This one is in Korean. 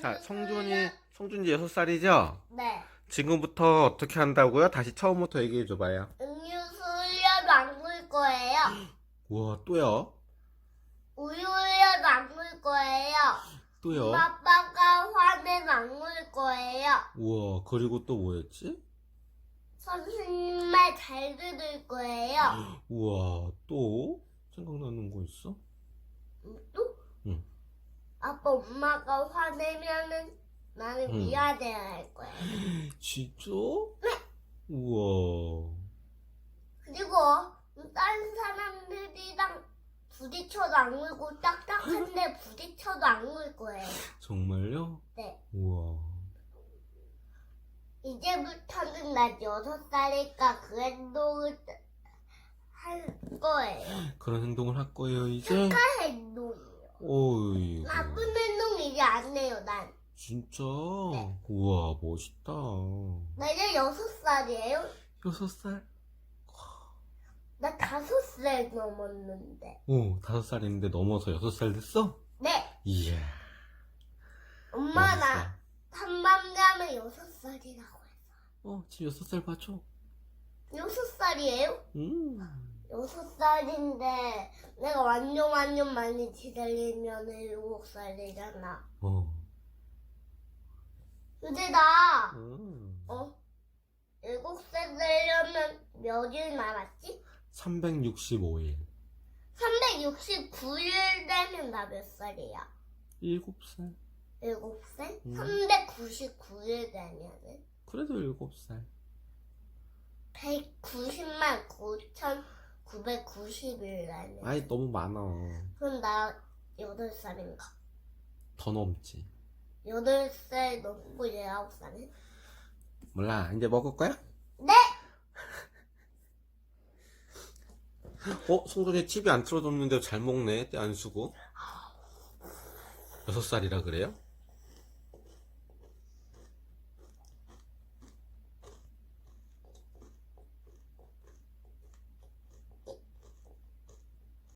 자, 성준이, 성준이 6살이죠? 네. 지금부터 어떻게 한다고요? 다시 처음부터 얘기해 줘봐요. 음료수 흘려도 안물 거예요. 우와, 또요? 우유 흘려도 안물 거예요. 또요? 엄마 아빠가 화내도 안물 거예요. 우와, 그리고 또 뭐였지? 선생님 말 잘 들을 거예요. 우와, 또? 생각나는 거 있어? 또? 응. 아빠 엄마가 화내면은 나는 응. 미안해야 할 거예요. 진짜? 우와. 그리고 다른 사람들이랑 부딪혀도 안 울고 딱딱한데 부딪혀도 안 울 거예요. 정말요? 네. 우와. 이제부터는 나 여섯 살이니까 그 행동을 할 거예요. 그런 행동을 할 거예요, 이제? 착한 행동이요. 어이. 나쁜 행동 이제 안 해요, 난. 진짜? 네. 우와, 멋있다. 나 이제 여섯 살이에요. 여섯 살? 나 다섯 살 넘었는데. 오, 다섯 살인데 넘어서 여섯 살 됐어? 네. 이야. 엄마 멋있어. 나 한밤 자면 여섯 살이라고 해서. 어, 지금 여섯 살 맞죠? 여섯 살이에요? 음. 여섯 살인데 내가 완전 완전 많이 기다리면 일곱 살이잖아. 어. 근데 나 음. 어? 일곱 살 되려면 몇 일 남았지? 365일. 369일 되면 나 몇 살이야? 일곱 살? 일곱 살? 음. 399일 되면은 그래도 일곱 살. 190만 9,990일 되면 아이, 너무 많아. 그럼 나 여덟 살인가? 더 넘지. 여덟 살 넘고 열아홉 살은? 몰라, 이제 먹을 거야? 네! 어, 송돈이 TV 안 틀어줬는데 잘 먹네, 때 안 쓰고. 여섯 살이라 그래요?